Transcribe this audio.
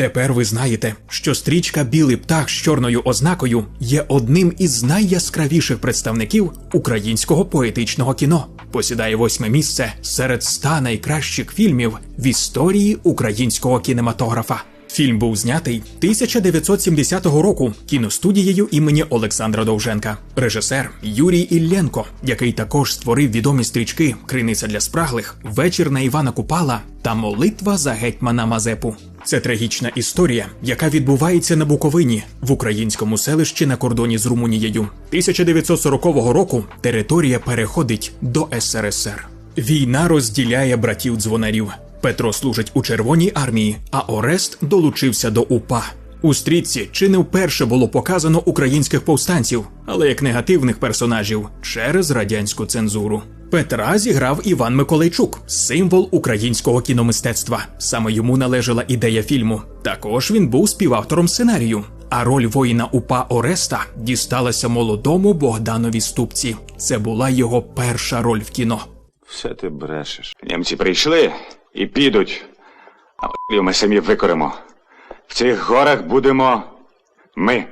Тепер ви знаєте, що стрічка Білий птах з чорною ознакою є одним із найяскравіших представників українського поетичного кіно. Посідає восьме місце серед ста найкращих фільмів в історії українського кінематографа. Фільм був знятий 1970 року кіностудією імені Олександра Довженка. Режисер Юрій Ілленко, який також створив відомі стрічки Криниця для спраглих, Вечір на Івана Купала та Молитва за гетьмана Мазепу. Це трагічна історія, яка відбувається на Буковині в українському селищі на кордоні з Румунією. 1940 року територія переходить до СРСР. Війна розділяє братів дзвонарів. Петро служить у Червоній армії, а Орест долучився до УПА. У стрітці чи не вперше було показано українських повстанців, але як негативних персонажів через радянську цензуру. Петра зіграв Іван Миколайчук, символ українського кіномистецтва. Саме йому належала ідея фільму. Також він був співавтором сценарію. А роль воїна УПА Ореста дісталася молодому Богданові Ступці. Це була його перша роль в кіно. Все ти брешеш. Німці прийшли і підуть. А ми самі викоримо. В цих горах будемо ми.